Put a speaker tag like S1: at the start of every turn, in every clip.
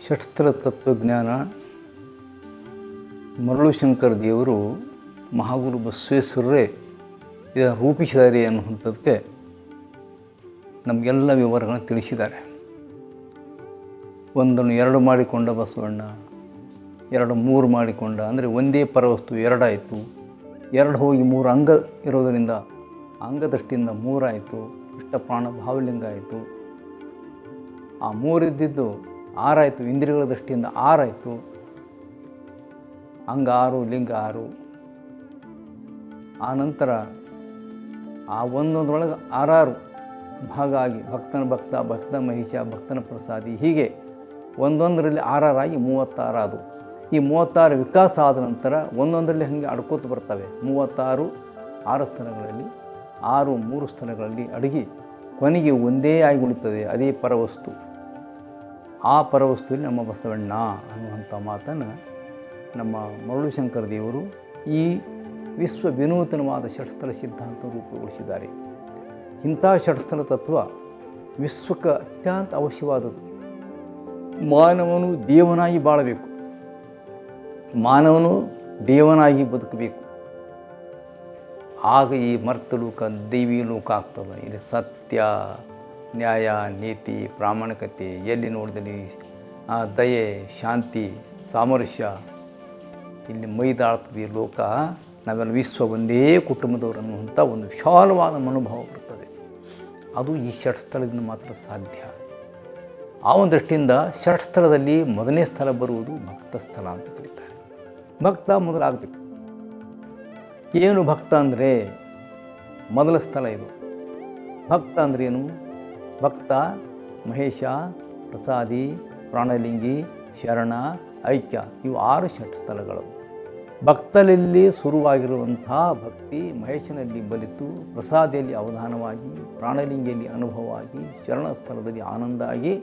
S1: ಷಟ್ಸ್ಥಳ ತತ್ವಜ್ಞಾನ ಮರಳು ಶಂಕರ ದೇವರು ಮಹಾಗುರು ಬಸವೇಶ್ವರರೇ ಇದನ್ನು ರೂಪಿಸಿದ್ದಾರೆ ಅನ್ನುವಂಥದ್ದಕ್ಕೆ ನಮಗೆಲ್ಲ ವಿವರಗಳನ್ನು ತಿಳಿಸಿದ್ದಾರೆ. ಒಂದನ್ನು ಎರಡು ಮಾಡಿಕೊಂಡ ಬಸವಣ್ಣ, ಎರಡು ಮೂರು ಮಾಡಿಕೊಂಡ, ಅಂದರೆ ಒಂದೇ ಪರವಸ್ತು ಎರಡಾಯಿತು. ಎರಡು ಹೋಗಿ ಮೂರು ಅಂಗ ಇರೋದರಿಂದ ಅಂಗದೃಷ್ಟಿಯಿಂದ ಮೂರಾಯಿತು ಇಷ್ಟ ಪ್ರಾಣ ಭಾವಲಿಂಗ ಆಯಿತು. ಆ ಮೂರಿದ್ದಿದ್ದು ಆರಾಯಿತು, ಇಂದ್ರಿಯಗಳ ದೃಷ್ಟಿಯಿಂದ ಆರಾಯಿತು. ಅಂಗ ಆರು ಲಿಂಗ ಆರು ಆ ನಂತರ ಆ ಒಂದೊಂದರೊಳಗೆ ಆರಾರು ಭಾಗ ಆಗಿ ಭಕ್ತನ ಭಕ್ತ ಭಕ್ತ ಮಹಿಷ, ಭಕ್ತನ ಪ್ರಸಾದಿ, ಹೀಗೆ ಒಂದೊಂದರಲ್ಲಿ ಆರಾರಾಗಿ ಮೂವತ್ತಾರು ಅದು ಈ ಮೂವತ್ತಾರು ವಿಕಾಸ ಆದ ನಂತರ ಒಂದೊಂದರಲ್ಲಿ ಹಾಗೆ ಅಡ್ಕೋತ ಬರ್ತವೆ. ಮೂವತ್ತಾರು ಆರು ಸ್ಥಳಗಳಲ್ಲಿ ಆರು ಮೂರು ಸ್ಥಳಗಳಲ್ಲಿ ಅಡುಗೆ ಕೊನೆಗೆ ಒಂದೇ ಆಗಿ ಉಳಿತದೆ, ಅದೇ ಪರವಸ್ತು. ಆ ಪರವಸ್ತು ನಮ್ಮ ಬಸವಣ್ಣ ಅನ್ನುವಂಥ ಮಾತನ್ನು ನಮ್ಮ ಮರುಳುಶಂಕರ ದೇವರು ಈ ವಿಶ್ವ ವಿನೂತನವಾದ ಷಟ್ಸ್ಥಳ ಸಿದ್ಧಾಂತ ರೂಪುಗೊಳಿಸಿದ್ದಾರೆ. ಇಂಥ ಷಟ್ಸ್ಥಳ ತತ್ವ ವಿಶ್ವಕ್ಕೆ ಅತ್ಯಂತ ಅವಶ್ಯವಾದದ್ದು. ಮಾನವನು ದೇವನಾಗಿ ಬಾಳಬೇಕು. ಮಾನವನು ದೇವನಾಗಿ ಬದುಕಬೇಕು. ಆಗ ಈ ಮರ್ತ ಲೋಕ, ದೇವಿ ಲೋಕ ಆಗ್ತದೆ. ಇಲ್ಲಿ ಸತ್ಯ ನ್ಯಾಯ, ನೀತಿ, ಪ್ರಾಮಾಣಿಕತೆ ಎಲ್ಲಿ ನೋಡಿದಲ್ಲಿ ಆ ದಯೆ, ಶಾಂತಿ, ಸಾಮರಸ್ಯ ಇಲ್ಲಿ ಮೈದಾಳ್ತದೆ ಲೋಕ. ನಾವೆಲ್ಲ ವಿಶ್ವ ಒಂದೇ ಕುಟುಂಬದವರು ಅನ್ನುವಂಥ ಒಂದು ವಿಶಾಲವಾದ ಮನೋಭಾವ ಬರ್ತದೆ. ಅದು ಈ ಷಟ್ಸ್ಥಳದಿಂದ ಮಾತ್ರ ಸಾಧ್ಯ. ಆ ಒಂದು ದೃಷ್ಟಿಯಿಂದ ಷಟ್ಸ್ಥಳದಲ್ಲಿ ಮೊದಲನೇ ಸ್ಥಳ ಬರುವುದು ಭಕ್ತ ಸ್ಥಳ ಅಂತ ಕರೀತಾರೆ. ಭಕ್ತ ಮೊದಲಾಗಬೇಕು. ಏನು ಭಕ್ತ ಅಂದರೆ? ಮೊದಲ ಸ್ಥಳ ಇದು. ಭಕ್ತ ಅಂದ್ರೆ ಏನು? ಭಕ್ತ, ಮಹೇಶ, ಪ್ರಸಾದಿ, ಪ್ರಾಣಲಿಂಗಿ, ಶರಣ, ಐಕ್ಯ ಇವು ಆರು ಷಟ್ ಸ್ಥಳಗಳು ಭಕ್ತಲಲ್ಲಿ ಶುರುವಾಗಿರುವಂಥ ಭಕ್ತಿ ಮಹೇಶನಲ್ಲಿ ಬಲಿತು, ಪ್ರಸಾದಿಯಲ್ಲಿ ಅವಧಾನವಾಗಿ, ಪ್ರಾಣಲಿಂಗಿಯಲ್ಲಿ ಅನುಭವವಾಗಿ ಶರಣ ಸ್ಥಳದಲ್ಲಿ ಆನಂದ ಆಗಿ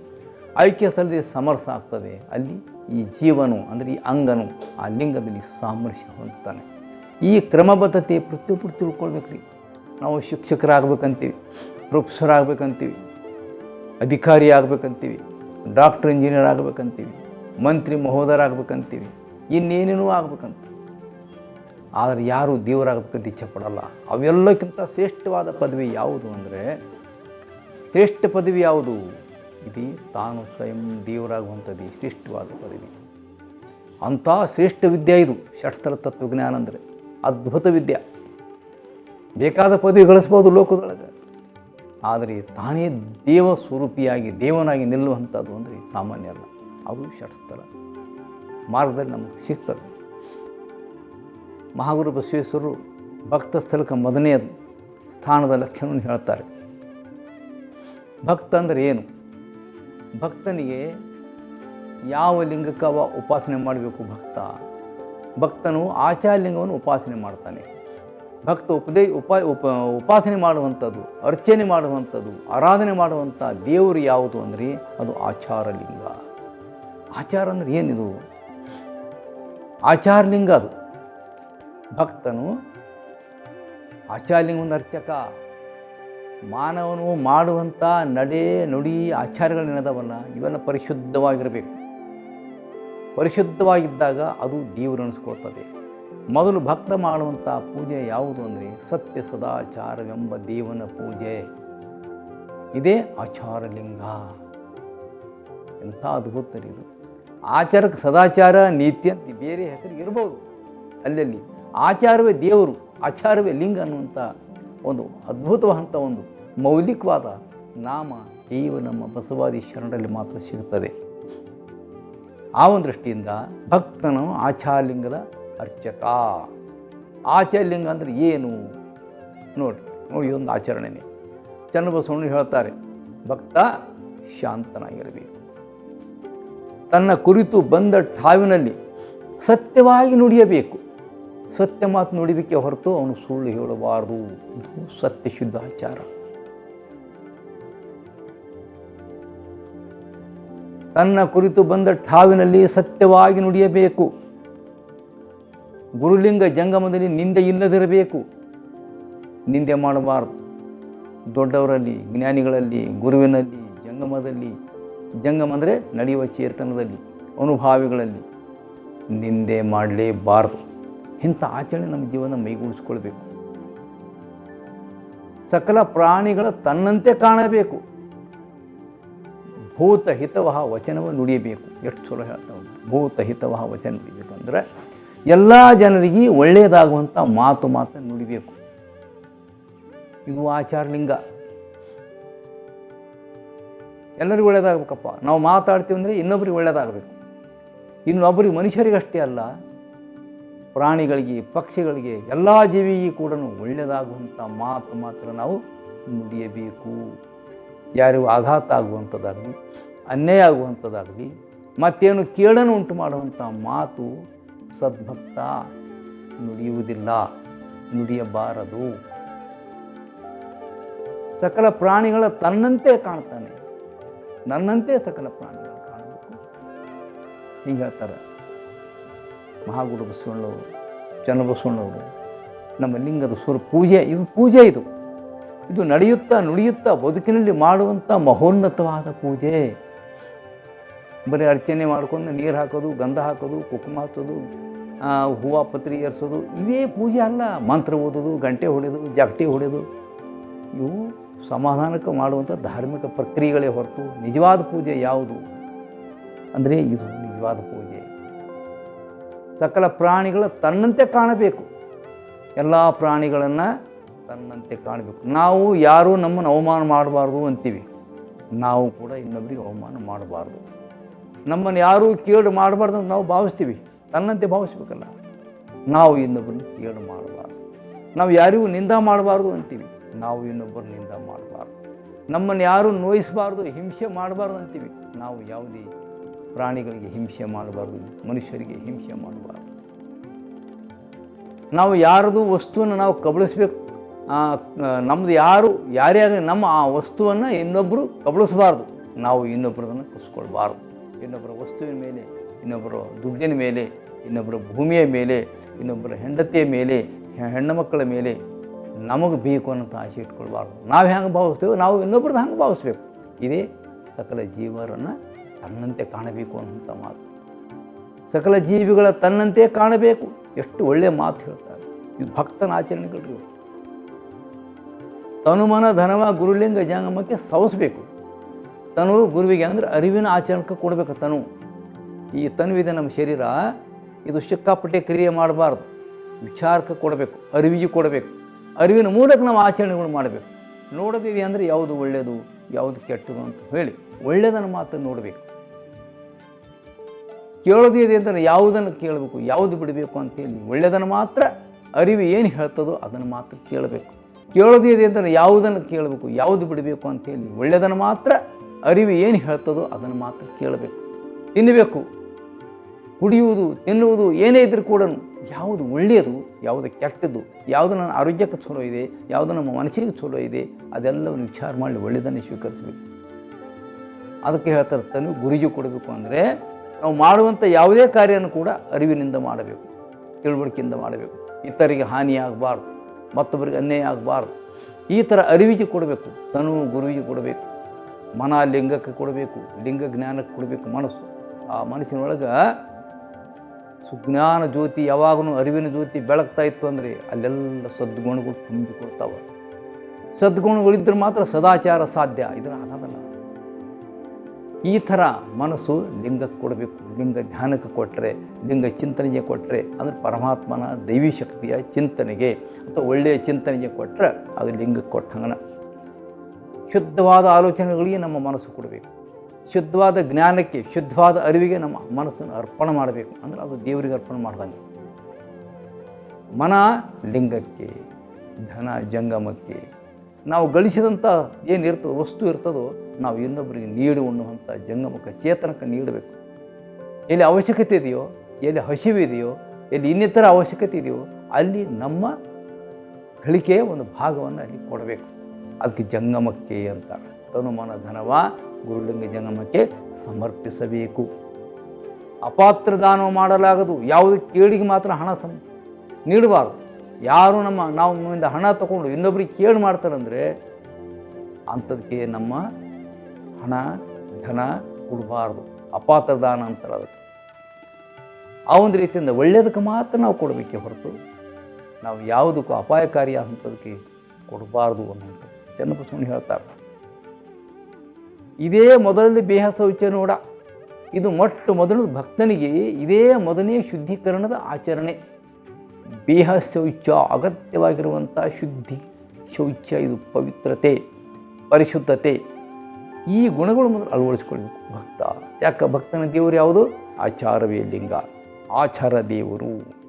S1: ಐಕ್ಯ ಸ್ಥಳದಲ್ಲಿ ಸಮರಸ ಆಗ್ತದೆ ಅಲ್ಲಿ ಈ ಜೀವನು ಅಂದರೆ ಈ ಅಂಗನು, ಆ ಲಿಂಗದಲ್ಲಿ ಸಾಮರಸ್ಯ ಹೊಂದುತ್ತಾನೆ. ಈ ಕ್ರಮಬದ್ಧತೆ ಪ್ರತಿಯೊಬ್ಬರು ತಿಳ್ಕೊಳ್ಬೇಕು ರೀ. ನಾವು ಶಿಕ್ಷಕರಾಗಬೇಕಂತೀವಿ ಪ್ರೊಫೆಸರ್ ಆಗಬೇಕಂತೀವಿ ಅಧಿಕಾರಿ ಆಗಬೇಕಂತೀವಿ ಡಾಕ್ಟರ್ ಇಂಜಿನಿಯರ್ ಆಗಬೇಕಂತೀವಿ, ಮಂತ್ರಿ ಮಹೋದಯರಾಗಬೇಕಂತೀವಿ ಇನ್ನೇನೇನೂ ಆಗ್ಬೇಕಂತ. ಆದರೆ ಯಾರು ದೇವರಾಗಬೇಕಂತ ಇಚ್ಛೆ ಪಡಲ್ಲ ಅವೆಲ್ಲಕ್ಕಿಂತ ಶ್ರೇಷ್ಠವಾದ ಪದವಿ ಯಾವುದು ಅಂದರೆ, ಶ್ರೇಷ್ಠ ಪದವಿ ಯಾವುದು? ಇದು ತಾನು ಸ್ವಯಂ ದೇವರಾಗುವಂಥದ್ದು ಶ್ರೇಷ್ಠವಾದ ಪದವಿ. ಅಂಥ ಶ್ರೇಷ್ಠ ವಿದ್ಯೆ ಇದು ಶಸ್ತ್ರ ತತ್ವಜ್ಞಾನ ಅಂದರೆ, ಅದ್ಭುತ ವಿದ್ಯೆ. ಬೇಕಾದ ಪದವಿ ಗಳಿಸ್ಬೋದು ಲೋಕದೊಳಗೆ. ಆದರೆ ತಾನೇ ದೇವ ಸ್ವರೂಪಿಯಾಗಿ, ದೇವನಾಗಿ ನಿಲ್ಲುವಂಥದ್ದು ಅಂದರೆ ಸಾಮಾನ್ಯ ಅಲ್ಲ. ಅದು ಷಟ್ಸ್ಥಳ ಮಾರ್ಗದಲ್ಲಿ ನಮಗೆ ಸಿಗ್ತದೆ. ಮಹಾಗುರು ಬಸವೇಶ್ವರರು ಭಕ್ತ ಸ್ಥಳಕ್ಕೆ ಮೊದಲನೇ ಸ್ಥಾನದ ಲಕ್ಷಣವನ್ನು ಹೇಳ್ತಾರೆ. ಭಕ್ತ ಅಂದರೆ ಏನು? ಭಕ್ತನಿಗೆ ಯಾವ ಲಿಂಗಕ್ಕೆ ಉಪಾಸನೆ ಮಾಡಬೇಕು ಭಕ್ತ? ಭಕ್ತನು ಆಚಾರ್ಯಲಿಂಗವನ್ನು ಉಪಾಸನೆ ಮಾಡ್ತಾನೆ. ಭಕ್ತ ಉಪದೇ ಉಪ ಉಪ ಉಪಾಸನೆ ಮಾಡುವಂಥದ್ದು, ಅರ್ಚನೆ ಮಾಡುವಂಥದ್ದು, ಆರಾಧನೆ ಮಾಡುವಂಥ ದೇವರು ಯಾವುದು ಅಂದರೆ ಅದು ಆಚಾರಲಿಂಗ. ಆಚಾರ ಅಂದರೆ ಏನಿದು? ಆಚಾರಲಿಂಗ ಅದು. ಭಕ್ತನು ಆಚಾರ್ಯಲಿಂಗ ಒಂದು ಅರ್ಚಕ. ಮಾನವನು ಮಾಡುವಂಥ ನಡೆ, ನುಡಿ ಆಚಾರಗಳೇನದವಲ್ಲ ಇವೆಲ್ಲ ಪರಿಶುದ್ಧವಾಗಿರಬೇಕು. ಪರಿಶುದ್ಧವಾಗಿದ್ದಾಗ ಅದು ದೇವರು ಅನಿಸ್ಕೊಳ್ತದೆ. ಮೊದಲು ಭಕ್ತ ಮಾಡುವಂಥ ಪೂಜೆ ಯಾವುದು ಅಂದರೆ ಸತ್ಯ ಸದಾಚಾರವೆಂಬ ದೇವನ ಪೂಜೆ. ಇದೇ ಆಚಾರಲಿಂಗ. ಎಂಥ ಅದ್ಭುತ ಇದು. ಆಚಾರಕ್ಕೆ ಸದಾಚಾರ ನೀತಿ ಅಂತ ಬೇರೆ ಹೆಸರು ಇರ್ಬೋದು. ಅಲ್ಲಲ್ಲಿ ಆಚಾರವೇ ದೇವರು, ಆಚಾರವೇ ಲಿಂಗ ಅನ್ನುವಂಥ ಒಂದು ಅದ್ಭುತವಾದಂಥ ಒಂದು ಮೌಲಿಕವಾದ ನಾಮ ಕೇವಲ ನಮ್ಮ ಬಸವಾದಿ ಶರಣರಲ್ಲಿ ಮಾತ್ರ ಸಿಗುತ್ತದೆ. ಆ ಒಂದು ದೃಷ್ಟಿಯಿಂದ ಭಕ್ತನು ಆಚಾರಲಿಂಗದ ಅರ್ಚಕ. ಆಚಲಿಂಗ ಅಂದರೆ ಏನು? ನೋಡಿ ನೋಡಿ ಇದೊಂದು ಆಚರಣೆನೇ. ಚನ್ನಬಸವಣ್ಣ ಹೇಳ್ತಾರೆ, ಭಕ್ತ ಶಾಂತನಾಗಿರಬೇಕು. ತನ್ನ ಕುರಿತು ಬಂದ ಠಾವಿನಲ್ಲಿ ಸತ್ಯವಾಗಿ ನುಡಿಯಬೇಕು. ಸತ್ಯ ಮಾತು ನುಡಿಬೇಕೆ ಹೊರತು ಅವನು ಸುಳ್ಳು ಹೇಳಬಾರದು. ಇದು ಸತ್ಯ ಶುದ್ಧ ಆಚಾರ. ತನ್ನ ಕುರಿತು ಬಂದ ಠಾವಿನಲ್ಲಿ ಸತ್ಯವಾಗಿ ನುಡಿಯಬೇಕು. ಗುರುಲಿಂಗ ಜಂಗಮದಲ್ಲಿ ನಿಂದೆ ಇಲ್ಲದಿರಬೇಕು. ನಿಂದೆ ಮಾಡಬಾರದು. ದೊಡ್ಡವರಲ್ಲಿ, ಜ್ಞಾನಿಗಳಲ್ಲಿ, ಗುರುವಿನಲ್ಲಿ, ಜಂಗಮದಲ್ಲಿ, ಜಂಗಮ ಅಂದರೆ ನಡೆಯುವ ಚೇತನದಲ್ಲಿ, ಅನುಭಾವಿಗಳಲ್ಲಿ ನಿಂದೆ ಮಾಡಲೇಬಾರ್ದು. ಇಂಥ ಆಚರಣೆ ನಮ್ಮ ಜೀವನ ಮೈಗೂಡಿಸ್ಕೊಳ್ಬೇಕು. ಸಕಲ ಪ್ರಾಣಿಗಳ ತನ್ನಂತೆ ಕಾಣಬೇಕು. ಭೂತಹಿತವಹ ವಚನವನ್ನು ನುಡಿಯಬೇಕು. ಎಷ್ಟು ಚಲೋ ಹೇಳ್ತಾವೆ ಭೂತಹಿತವಹ ವಚನ ನುಡಿಬೇಕು ಅಂದರೆ ಎಲ್ಲ ಜನರಿಗೆ ಒಳ್ಳೆಯದಾಗುವಂಥ ಮಾತು ಮಾತನ್ನು ನುಡಿಬೇಕು. ಇದು ಆಚಾರಲಿಂಗ. ಎಲ್ಲರಿಗೂ ಒಳ್ಳೆಯದಾಗಬೇಕಪ್ಪ. ನಾವು ಮಾತಾಡ್ತೀವಿ ಅಂದರೆ ಇನ್ನೊಬ್ರಿಗೆ ಒಳ್ಳೆಯದಾಗಬೇಕು. ಇನ್ನೊಬ್ಬರಿಗೆ ಮನುಷ್ಯರಿಗಷ್ಟೇ ಅಲ್ಲ, ಪ್ರಾಣಿಗಳಿಗೆ, ಪಕ್ಷಿಗಳಿಗೆ, ಎಲ್ಲ ಜೀವಿಗೆ ಕೂಡ ಒಳ್ಳೆಯದಾಗುವಂಥ ಮಾತು ಮಾತ್ರ ನಾವು ನುಡಿಯಬೇಕು. ಯಾರಿಗೂ ಆಘಾತ ಆಗುವಂಥದ್ದಾಗಲಿ, ಅನ್ಯಾಯ ಆಗುವಂಥದ್ದಾಗಲಿ, ಮತ್ತೇನು ಕೇಳನ್ನು ಉಂಟು ಮಾಡುವಂಥ ಮಾತು ಸದ್ಭಕ್ತ ನುಡಿಯುವುದಿಲ್ಲ, ನುಡಿಯಬಾರದು. ಸಕಲ ಪ್ರಾಣಿಗಳ ತನ್ನಂತೆ ಕಾಣ್ತಾನೆ. ನನ್ನಂತೆ ಸಕಲ ಪ್ರಾಣಿಗಳು ಕಾಣಬೇಕು. ಹಿಂಗೆ ಹೇಳ್ತಾರೆ ಮಹಾಗುರು ಬಸವಣ್ಣವರು ಚನ್ನಬಸವಣ್ಣವರು ನಮ್ಮ ಲಿಂಗದ ಸ್ವರ ಪೂಜೆ, ಇದು ಪೂಜೆ ಇದು. ಇದು ನಡೆಯುತ್ತಾ ನುಡಿಯುತ್ತಾ ಬದುಕಿನಲ್ಲಿ ಮಾಡುವಂಥ ಮಹೋನ್ನತವಾದ ಪೂಜೆ. ಬರೀ ಅರ್ಚನೆ ಮಾಡ್ಕೊಂಡು ನೀರು ಹಾಕೋದು, ಗಂಧ ಹಾಕೋದು, ಕುಂಕುಮ ಹಚ್ಚೋದು ಹೂವು ಪತ್ರಿ ಏರಿಸೋದು, ಇವೇ ಪೂಜೆ ಅಲ್ಲ. ಮಂತ್ರ ಓದೋದು, ಗಂಟೆ ಹೊಡೆದು, ಜಗಟಿ ಹೊಡೆದು. ಇವು ಸಮಾಧಾನಕ್ಕೆ ಮಾಡುವಂಥ ಧಾರ್ಮಿಕ ಪ್ರಕ್ರಿಯೆಗಳೇ ಹೊರತು ನಿಜವಾದ ಪೂಜೆ ಯಾವುದು? ಅಂದರೆ ಇದು ನಿಜವಾದ ಪೂಜೆ. ಸಕಲ ಪ್ರಾಣಿಗಳ ತನ್ನಂತೆ ಕಾಣಬೇಕು. ಎಲ್ಲ ಪ್ರಾಣಿಗಳನ್ನು ತನ್ನಂತೆ ಕಾಣಬೇಕು. ನಾವು ಯಾರೂ ನಮ್ಮನ್ನು ಅವಮಾನ ಮಾಡಬಾರ್ದು ಅಂತೀವಿ. ನಾವು ಕೂಡ ಇನ್ನೊಬ್ಬರಿಗೆ ಅವಮಾನ ಮಾಡಬಾರ್ದು. ನಮ್ಮನ್ನು ಯಾರೂ ಕೇಳು ಮಾಡಬಾರ್ದು ಅಂತ ನಾವು ಭಾವಿಸ್ತೀವಿ. ತನ್ನಂತೆ ಭಾವಿಸ್ಬೇಕಲ್ಲ. ನಾವು ಇನ್ನೊಬ್ಬರನ್ನ ಕೇಳು ಮಾಡಬಾರ್ದು. ನಾವು ಯಾರಿಗೂ ನಿಂದ ಮಾಡಬಾರ್ದು ಅಂತೀವಿ. ನಾವು ಇನ್ನೊಬ್ಬರು ನಿಂದ ಮಾಡಬಾರ್ದು. ನಮ್ಮನ್ನು ಯಾರೂ ನೋಯಿಸಬಾರ್ದು, ಹಿಂಸೆ ಮಾಡಬಾರ್ದು ಅಂತೀವಿ. ನಾವು ಯಾವುದೇ ಪ್ರಾಣಿಗಳಿಗೆ ಹಿಂಸೆ ಮಾಡಬಾರ್ದು, ಮನುಷ್ಯರಿಗೆ ಹಿಂಸೆ ಮಾಡಬಾರ್ದು. ನಾವು ಯಾರದು ವಸ್ತುವನ್ನು ನಾವು ಕಬಳಿಸ್ಬೇಕು ನಮ್ಮದು ಯಾರು, ಯಾರೇ ನಮ್ಮ ಆ ವಸ್ತುವನ್ನು ಇನ್ನೊಬ್ಬರು ಕಬಳಿಸಬಾರ್ದು. ನಾವು ಇನ್ನೊಬ್ಬರದನ್ನು ಕಸ್ಕೊಳ್ಬಾರ್ದು. ಇನ್ನೊಬ್ಬರ ವಸ್ತುವಿನ ಮೇಲೆ, ಇನ್ನೊಬ್ಬರ ದುಡ್ಡಿನ ಮೇಲೆ, ಇನ್ನೊಬ್ಬರ ಭೂಮಿಯ ಮೇಲೆ, ಇನ್ನೊಬ್ಬರ ಹೆಂಡತಿಯ ಮೇಲೆ, ಹೆಣ್ಣು ಮಕ್ಕಳ ಮೇಲೆ ನಮಗೆ ಬೇಕು ಅನ್ನೋಂಥ ಆಸೆ ಇಟ್ಕೊಳ್ಬಾರ್ದು. ನಾವು ಹೆಂಗೆ ಭಾವಿಸ್ತೇವೆ ನಾವು ಇನ್ನೊಬ್ರದ್ದು ಹಂಗೆ ಭಾವಿಸ್ಬೇಕು? ಇದೇ ಸಕಲ ಜೀವರನ್ನು ತನ್ನಂತೆ ಕಾಣಬೇಕು ಅನ್ನೋಂಥ ಮಾತು. ಸಕಲ ಜೀವಿಗಳ ತನ್ನಂತೆ ಕಾಣಬೇಕು. ಎಷ್ಟು ಒಳ್ಳೆಯ ಮಾತು ಹೇಳ್ತಾರೆ. ಇದು ಭಕ್ತನ ಆಚರಣೆಗಳು. ತನುಮನ ಧನವ ಗುರುಲಿಂಗ ಜಂಗಮಕ್ಕೆ ಸವಸಬೇಕು. ತನು ಗುರುವಿಗೆ ಅಂದರೆ ಅರಿವಿನ ಆಚರಣೆ ಕೊಡಬೇಕು ತನು. ಈ ತನುವಿದೆ ನಮ್ಮ ಶರೀರ, ಇದು ಸಿಕ್ಕಾಪಟ್ಟೆ ಕ್ರಿಯೆ ಮಾಡಬಾರ್ದು. ವಿಚಾರಕ್ಕೆ ಕೊಡಬೇಕು, ಅರಿವಿಗೆ ಕೊಡಬೇಕು. ಅರಿವಿನ ಮೂಲಕ ನಾವು ಆಚರಣೆಗಳು ಮಾಡಬೇಕು. ನೋಡೋದಿದೆ ಅಂದರೆ ಯಾವುದು ಒಳ್ಳೆಯದು ಯಾವುದು ಕೆಟ್ಟದು ಅಂತ ಹೇಳಿ ಒಳ್ಳೆಯದನ್ನು ಮಾತ್ರ ನೋಡಬೇಕು. ಕೇಳೋದು ಇದೆ ಅಂದರೆ ಯಾವುದನ್ನು ಕೇಳಬೇಕು, ಯಾವುದು ಬಿಡಬೇಕು ಅಂತೇಳಿ ಒಳ್ಳೆಯದನ್ನು ಮಾತ್ರ, ಅರಿವು ಏನು ಹೇಳ್ತದೋ ಅದನ್ನು ಮಾತ್ರ ಕೇಳಬೇಕು. ಕೇಳೋದು ಇದೆ ಅಂದರೆ ಯಾವುದನ್ನು ಕೇಳಬೇಕು, ಯಾವುದು ಬಿಡಬೇಕು ಅಂತೇಳಿ ಒಳ್ಳೆಯದನ್ನು ಮಾತ್ರ ಅರಿವು ಏನು ಹೇಳ್ತದೋ ಅದನ್ನು ಮಾತ್ರ ಕೇಳಬೇಕು. ತಿನ್ನಬೇಕು ಕುಡಿಯುವುದು, ತಿನ್ನುವುದು ಏನೇ ಇದ್ದರೂ ಕೂಡ ಯಾವುದು ಒಳ್ಳೆಯದು, ಯಾವುದು ಕೆಟ್ಟದ್ದು, ಯಾವುದು ನನ್ನ ಆರೋಗ್ಯಕ್ಕೆ ಚಲೋ ಇದೆ, ಯಾವುದು ನಮ್ಮ ಮನಸ್ಸಿಗೆ ಚಲೋ ಇದೆ, ಅದೆಲ್ಲವನ್ನು ವಿಚಾರ ಮಾಡಿ ಒಳ್ಳೆಯದನ್ನೇ ಸ್ವೀಕರಿಸಬೇಕು. ಅದಕ್ಕೆ ಹೇಳ್ತಾರೆ, ತನು ಗುರುಜಿ ಕೊಡಬೇಕು ಅಂದರೆ ನಾವು ಮಾಡುವಂಥ ಯಾವುದೇ ಕಾರ್ಯನೂ ಕೂಡ ಅರಿವಿನಿಂದ ಮಾಡಬೇಕು, ತಿಳುವಳಿಕೆಯಿಂದ ಮಾಡಬೇಕು. ಇತರಿಗೆ ಹಾನಿಯಾಗಬಾರ್ದು ಮತ್ತೊಬ್ಬರಿಗೆ ಅನ್ಯಾಯ ಆಗಬಾರ್ದು. ಈ ಥರ ಅರಿವಿಗೆ ಕೊಡಬೇಕು ತನು ಗುರುವಿಗೆ ಕೊಡಬೇಕು. ಮನ ಲಿಂಗಕ್ಕೆ ಕೊಡಬೇಕು, ಲಿಂಗ ಜ್ಞಾನಕ್ಕೆ ಕೊಡಬೇಕು ಮನಸ್ಸು. ಆ ಮನಸ್ಸಿನೊಳಗೆ ಸುಜ್ಞಾನ ಜ್ಯೋತಿ ಯಾವಾಗಲೂ ಅರಿವಿನ ಜ್ಯೋತಿ ಬೆಳಗ್ತಾ ಇತ್ತು ಅಂದರೆ ಅಲ್ಲೆಲ್ಲ ಸದ್ಗುಣಗಳು ತುಂಬಿಕೊಡ್ತಾವೆ ಸದ್ಗುಣಗಳಿದ್ದರೆ ಮಾತ್ರ ಸದಾಚಾರ ಸಾಧ್ಯ. ಇದರ ಆಗೋದಲ್ಲ ಈ ಥರ ಮನಸ್ಸು ಲಿಂಗಕ್ಕೆ ಕೊಡಬೇಕು. ಲಿಂಗ ಧ್ಯಾನಕ್ಕೆ ಕೊಟ್ಟರೆ ಲಿಂಗ ಚಿಂತನೆಗೆ ಕೊಟ್ಟರೆ ಅಂದರೆ ಪರಮಾತ್ಮನ ದೈವಿ ಶಕ್ತಿಯ ಚಿಂತನೆಗೆ ಅಥವಾ ಒಳ್ಳೆಯ ಚಿಂತನೆಗೆ ಕೊಟ್ಟರೆ ಅದು ಲಿಂಗಕ್ಕೆ ಕೊಟ್ಟಂಗನ ಶುದ್ಧವಾದ ಆಲೋಚನೆಗಳಿಗೆ ನಮ್ಮ ಮನಸ್ಸು ಕೊಡಬೇಕು. ಶುದ್ಧವಾದ ಜ್ಞಾನಕ್ಕೆ, ಶುದ್ಧವಾದ ಅರಿವಿಗೆ ನಮ್ಮ ಮನಸ್ಸನ್ನು ಅರ್ಪಣೆ ಮಾಡಬೇಕು. ಅಂದರೆ ಅದು ದೇವರಿಗೆ ಅರ್ಪಣೆ ಮಾಡ್ದಂಗೆ. ಮನ ಲಿಂಗಕ್ಕೆ, ಧನ ಜಂಗಮಕ್ಕೆ, ನಾವು ಗಳಿಸಿದಂಥ ಏನು ಇರ್ತದೋ, ವಸ್ತು ಇರ್ತದೋ, ನಾವು ಇನ್ನೊಬ್ಬರಿಗೆ ನೀಡು ಉಣ್ಣುವಂಥ ಜಂಗಮಕ್ಕೆ ಚೇತನಕ್ಕೆ ನೀಡಬೇಕು. ಎಲ್ಲಿ ಅವಶ್ಯಕತೆ ಇದೆಯೋ, ಎಲ್ಲಿ ಹಸಿವಿದೆಯೋ ಎಲ್ಲಿ ಇನ್ನಿತರ ಅವಶ್ಯಕತೆ ಇದೆಯೋ, ಅಲ್ಲಿ ನಮ್ಮ ಗಳಿಕೆಯ ಒಂದು ಭಾಗವನ್ನು ಅಲ್ಲಿ ಕೊಡಬೇಕು. ಅದಕ್ಕೆ ಜಂಗಮಕ್ಕೆ ಅಂತಾರೆ. ತನುಮನ ಧನವ ಗುರುಲಿಂಗ ಜಂಗಮಕ್ಕೆ ಸಮರ್ಪಿಸಬೇಕು. ಅಪಾತ್ರ ದಾನ ಮಾಡಲಾಗದು. ಯಾವುದು ಕೇಳಿಗೆ ಮಾತ್ರ ಹಣ ಸಂ, ನೀಡಬಾರ್ದು. ಯಾರು ನಮ್ಮ, ನಾವು ನಮ್ಮಿಂದ ಹಣ ತಗೊಂಡು ಇನ್ನೊಬ್ರಿಗೆ ಕೇಳಿ ಮಾಡ್ತಾರಂದರೆ ಅಂಥದಕ್ಕೆ ನಮ್ಮ ಹಣ, ಧನ ಕೊಡಬಾರ್ದು. ಅಪಾತ್ರ ದಾನ ಅಂತಾರೆ ಅದಕ್ಕೆ. ಆ ಒಂದು ರೀತಿಯಿಂದ ಒಳ್ಳೆಯದಕ್ಕೆ ಮಾತ್ರ ನಾವು ಕೊಡಬೇಕೆ ಹೊರತು ನಾವು ಯಾವುದಕ್ಕೂ ಅಪಾಯಕಾರಿ ಅಂಥದಕ್ಕೆ ಕೊಡಬಾರ್ದು ಅನ್ನುವಂಥದ್ದು. ಚನ್ನಬಸವಣ್ಣ ಹೇಳ್ತಾರೆ. ಇದೇ ಮೊದಲನೇ ಬೇಹಸ ಶೌಚ ನೋಡ ಇದು ಮೊಟ್ಟ ಮೊದಲು ಭಕ್ತನಿಗೆ ಇದೇ ಮೊದಲನೇ ಶುದ್ಧೀಕರಣದ ಆಚರಣೆ. ಬೇಹ ಶೌಚ ಅಗತ್ಯವಾಗಿರುವಂಥ ಶುದ್ಧಿ ಶೌಚ ಇದು ಪವಿತ್ರತೆ, ಪರಿಶುದ್ಧತೆ. ಈ ಗುಣಗಳು ಮೊದಲು ಅಳವಡಿಸ್ಕೊಳ್ಬೇಕು ಭಕ್ತ. ಯಾಕೆ? ಭಕ್ತನ ದೇವರು ಯಾವುದು? ಆಚಾರವೇ ಲಿಂಗ. ಆಚಾರ ದೇವರು.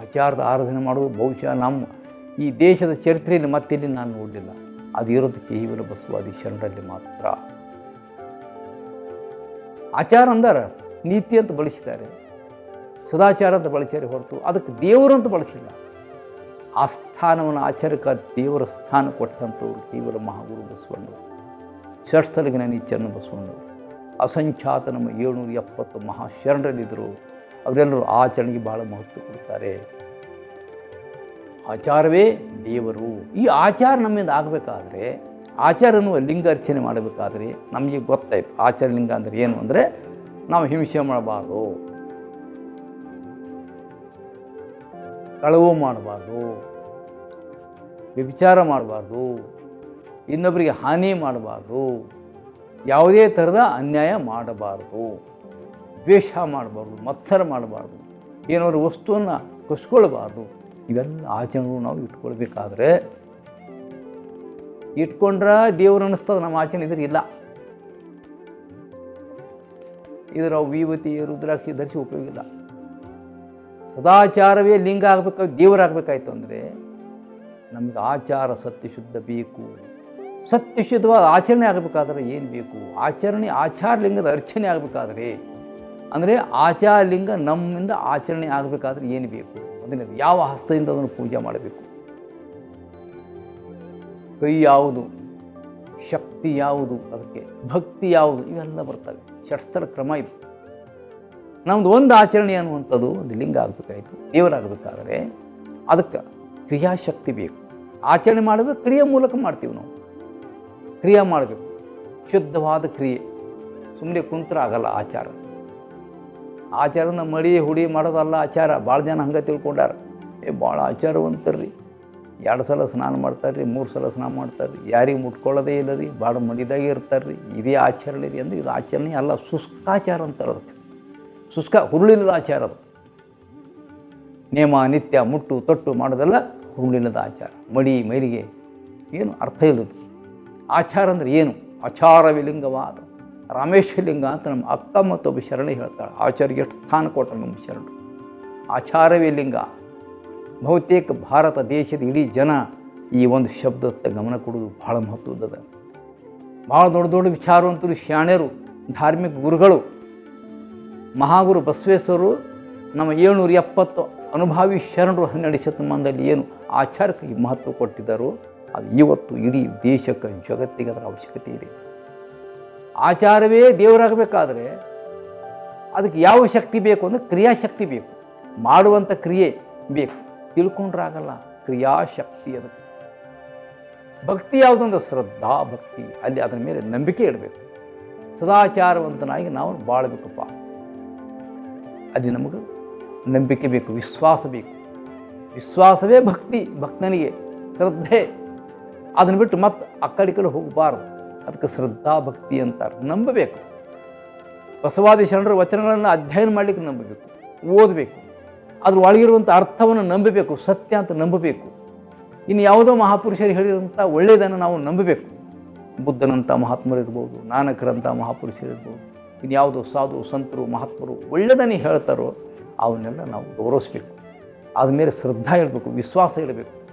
S1: ಆಚಾರದ ಆರಾಧನೆ ಮಾಡೋದು ಬಹುಶಃ ನಮ್ಮ ಈ ದೇಶದ ಚರಿತ್ರೆಯಲ್ಲಿ ಮತ್ತೆಲ್ಲಿ ನಾನು ನೋಡಲಿಲ್ಲ. ಅದು ಇರೋದು ಕೇವಲ ಬಸವಾದಿ ಶರಣರಲ್ಲಿ ಮಾತ್ರ. ಆಚಾರ ಅಂದಾರ, ನೀತಿ ಅಂತ ಬಳಸಿದ್ದಾರೆ. ಸದಾಚಾರ ಅಂತ ಬಳಸಿದ್ದಾರೆ ಹೊರತು ಅದಕ್ಕೆ ದೇವರು ಅಂತ ಬಳಸಿಲ್ಲ. ಆ ಸ್ಥಾನವನ್ನು ಆಚಾರಕ್ಕೆ ದೇವರ ಸ್ಥಾನ ಕೊಟ್ಟಂಥವ್ರು ಕೇವಲ ಮಹಾಗುರು ಬಸವಣ್ಣವರು ಷಟ್ಸ್ಥಲಜ್ಞಾನಿ ಚರಣ ಬಸವಣ್ಣವರು ಅಸಂಖ್ಯಾತ ನಮ್ಮ ಏಳ್ನೂರ ಎಪ್ಪತ್ತು ಮಹಾಶರಣರಲ್ಲಿದ್ದರು ಅವರೆಲ್ಲರೂ ಆಚರಣೆಗೆ ಬಹಳ ಮಹತ್ವ ಕೊಡ್ತಾರೆ. ಆಚಾರವೇ ದೇವರು ಈ ಆಚಾರ ನಮ್ಮಿಂದ ಆಗಬೇಕಾದ್ರೆ ಆಚಾರ ಅನ್ನುವ ಲಿಂಗ ಅರ್ಚನೆ ಮಾಡಬೇಕಾದ್ರೆ ನಮಗೆ ಗೊತ್ತಾಯಿತು. ಆಚಾರ, ಲಿಂಗ ಅಂದರೆ ಏನು ಅಂದರೆ ನಾವು ಹಿಂಸೆ ಮಾಡಬಾರ್ದು. ಕಳವು ಮಾಡಬಾರ್ದು. ವ್ಯಭಿಚಾರ ಮಾಡಬಾರ್ದು. ಇನ್ನೊಬ್ಬರಿಗೆ ಹಾನಿ ಮಾಡಬಾರ್ದು. ಯಾವುದೇ ಥರದ ಅನ್ಯಾಯ ಮಾಡಬಾರ್ದು. ದ್ವೇಷ ಮಾಡಬಾರ್ದು, ಮತ್ಸರ ಮಾಡಬಾರ್ದು. ಏನಾದ್ರು ವಸ್ತುವನ್ನು ಕಸ್ಕೊಳ್ಬಾರ್ದು. ಇವೆಲ್ಲ ಆಚರಣೆಗಳು ನಾವು ಇಟ್ಕೊಳ್ಬೇಕಾದ್ರೆ ಇಟ್ಕೊಂಡ್ರೆ ದೇವ್ರು ಅನ್ನಿಸ್ತದೆ, ನಮ್ಮ ಆಚರಣೆ ಇದ್ರೆ ಇಲ್ಲ. ಇದರ ವಿಭೂತಿ, ರುದ್ರಾಕ್ಷಿ ಧರಿಸಿ ಉಪಯೋಗ ಇಲ್ಲ. ಸದಾಚಾರವೇ ಲಿಂಗ ಆಗಬೇಕು ದೇವರಾಗಬೇಕಾಯ್ತು ಅಂದರೆ ನಮಗೆ ಆಚಾರ ಸತ್ಯ ಶುದ್ಧ ಬೇಕು. ಸತ್ಯಶುದ್ಧವಾದ ಆಚರಣೆ ಆಗಬೇಕಾದ್ರೆ ಏನು ಬೇಕು? ಆಚರಣೆ, ಆಚಾರ ಲಿಂಗದ ಅರ್ಚನೆ ಆಗಬೇಕಾದ್ರೆ, ಅಂದರೆ ಆಚಾರ ಲಿಂಗ ನಮ್ಮಿಂದ ಆಚರಣೆ ಆಗಬೇಕಾದ್ರೆ ಏನು ಬೇಕು? ಮೊದಲನೇದು ಯಾವ ಹಸ್ತದಿಂದ ಅದನ್ನು ಪೂಜೆ ಮಾಡಬೇಕು? ಕೈ ಯಾವುದು? ಶಕ್ತಿ ಯಾವುದು? ಅದಕ್ಕೆ ಭಕ್ತಿ ಯಾವುದು? ಇವೆಲ್ಲ ಬರ್ತವೆ. ಷಟ್ಸ್ಥಲ ಕ್ರಮ ಇದು. ನಮ್ಮದು ಒಂದು ಆಚರಣೆ ಅನ್ನುವಂಥದ್ದು ಒಂದು ಲಿಂಗ ಆಗಬೇಕಾಯಿತು ದೇವರಾಗಬೇಕಾದರೆ ಅದಕ್ಕೆ ಕ್ರಿಯಾಶಕ್ತಿ ಬೇಕು. ಆಚರಣೆ ಮಾಡೋದು ಕ್ರಿಯೆ ಮೂಲಕ ಮಾಡ್ತೀವಿ ನಾವು. ಕ್ರಿಯೆ ಮಾಡಬೇಕು. ಶುದ್ಧವಾದ ಕ್ರಿಯೆ. ಸುಮ್ಮನೆ ಕುಂತ್ರ ಆಗಲ್ಲ ಆಚಾರ. ಆಚಾರನ ಮಡಿ ಹುಡಿ ಮಾಡೋದಲ್ಲ ಆಚಾರ. ಭಾಳ ಜನ ಹಂಗೆ ತಿಳ್ಕೊಂಡಾರ. ಏ, ಭಾಳ ಆಚಾರವಂತರ್ರಿ. ಎರಡು ಸಲ ಸ್ನಾನ ಮಾಡ್ತಾರೆ ರೀ ಮೂರು ಸಲ ಸ್ನಾನ ಮಾಡ್ತಾರೆ ರೀ ಯಾರಿಗೆ ಮುಟ್ಕೊಳ್ಳೋದೇ ಇಲ್ಲ ರೀ ಭಾಳ ಮಡಿದಾಗೆ ಇರ್ತಾರೆ ರೀ ಇದೇ ಆಚರಣೆ ರೀ ಅಂದ್ರೆ ಇದು ಆಚರಣೆ ಅಲ್ಲ ಶುಷ್ಕಾಚಾರ ಅಂತಾರೆ ಅದಕ್ಕೆ ಶುಷ್ಕ ಹುರುಳಿಲ್ಲದ ಆಚಾರ ಅದು. ನೇಮ, ನಿತ್ಯ, ಮುಟ್ಟು, ತೊಟ್ಟು ಮಾಡೋದೆಲ್ಲ ಹುರುಳಿಲ್ಲದ ಆಚಾರ. ಮಡಿ ಮೈಲಿಗೆ ಏನು ಅರ್ಥ ಇಲ್ಲದು. ಆಚಾರ ಅಂದರೆ ಏನು? ಆಚಾರವೇ ಲಿಂಗವಾದ ರಾಮೇಶ್ವರ ಲಿಂಗ ಅಂತ ನಮ್ಮ ಅಕ್ಕ ಮತ್ತೊಬ್ಬ ಶರಣೆ ಹೇಳ್ತಾಳೆ. ಆಚಾರ್ಯ ಎಷ್ಟು ಸ್ಥಾನ ಕೊಟ್ಟ ನಮ್ಮ ಶರಣರು ಆಚಾರವೇ ಲಿಂಗ. ಬಹುತೇಕ ಭಾರತ ದೇಶದ ಇಡೀ ಜನ ಈ ಒಂದು ಶಬ್ದಕ್ಕೆ ಗಮನ ಕೊಡೋದು ಭಾಳ ಮಹತ್ವದ ಭಾಳ ದೊಡ್ಡ ದೊಡ್ಡ ವಿಚಾರವಂತರು ಶಾಣ್ಯರು ಧಾರ್ಮಿಕ ಗುರುಗಳು. ಮಹಾಗುರು ಬಸವೇಶ್ವರರು ನಮ್ಮ ಏಳ್ನೂರ ಎಪ್ಪತ್ತು ಅನುಭಾವಿ ಶರಣರು ಹನ್ನೆರಡು ಶತಮಾನದಲ್ಲಿ ಏನು ಆಚಾರಕ್ಕೆ ಮಹತ್ವ ಕೊಟ್ಟಿದ್ದಾರೋ, ಅದು ಇವತ್ತು ಇಡೀ ದೇಶಕ್ಕೆ, ಜಗತ್ತಿಗೆ ಅದರ ಅವಶ್ಯಕತೆ ಇದೆ. ಆಚಾರವೇ ದೇವರಾಗಬೇಕಾದ್ರೆ ಅದಕ್ಕೆ ಯಾವ ಶಕ್ತಿ ಬೇಕು ಅಂದರೆ ಕ್ರಿಯಾಶಕ್ತಿ ಬೇಕು. ಮಾಡುವಂಥ ಕ್ರಿಯೆ ಬೇಕು. ತಿಳ್ಕೊಂಡ್ರೆ ಆಗಲ್ಲ ಕ್ರಿಯಾಶಕ್ತಿ ಅದಕ್ಕೆ ಭಕ್ತಿ ಯಾವುದಂದ್ರೆ ಶ್ರದ್ಧಾ ಭಕ್ತಿ. ಅಲ್ಲಿ ಅದರ ಮೇಲೆ ನಂಬಿಕೆ ಇಡಬೇಕು. ಸದಾಚಾರವಂತನಾಗಿ ನಾವು ಬಾಳಬೇಕಪ್ಪ. ಅಲ್ಲಿ ನಮಗೆ ನಂಬಿಕೆ ಬೇಕು, ವಿಶ್ವಾಸ ಬೇಕು. ವಿಶ್ವಾಸವೇ ಭಕ್ತಿ. ಭಕ್ತನಿಗೆ ಶ್ರದ್ಧೆ. ಅದನ್ನು ಬಿಟ್ಟು ಮತ್ತೆ ಆ ಕಡೆ ಕಡೆ ಹೋಗಬಾರ್ದು. ಅದಕ್ಕೆ ಶ್ರದ್ಧಾ ಭಕ್ತಿ ಅಂತಾರೆ. ನಂಬಬೇಕು. ಬಸವಾದಿ ಶರಣರ ವಚನಗಳನ್ನು ಅಧ್ಯಯನ ಮಾಡಲಿಕ್ಕೆ ನಂಬಬೇಕು. ಓದಬೇಕು. ಅದ್ರ ಒಳಗಿರುವಂಥ ಅರ್ಥವನ್ನು ನಂಬಬೇಕು. ಸತ್ಯ ಅಂತ ನಂಬಬೇಕು. ಇನ್ನು ಯಾವುದೋ ಮಹಾಪುರುಷರು ಹೇಳಿರುವಂಥ ಒಳ್ಳೆಯದನ್ನು ನಾವು ನಂಬಬೇಕು. ಬುದ್ಧನಂಥ ಮಹಾತ್ಮರು ಇರ್ಬೋದು, ನಾನಕರಂಥ ಮಹಾಪುರುಷರು ಇರ್ಬೋದು, ಇನ್ನು ಯಾವುದೋ ಸಾಧು, ಸಂತರು, ಮಹಾತ್ಮರು ಒಳ್ಳೆಯದನ್ನೇ ಹೇಳ್ತಾರೋ ಅವನ್ನೆಲ್ಲ ನಾವು ಗೌರವಿಸ್ಬೇಕು. ಆದಮೇಲೆ ಶ್ರದ್ಧಾ ಇಡಬೇಕು ವಿಶ್ವಾಸ ಇಡಬೇಕು.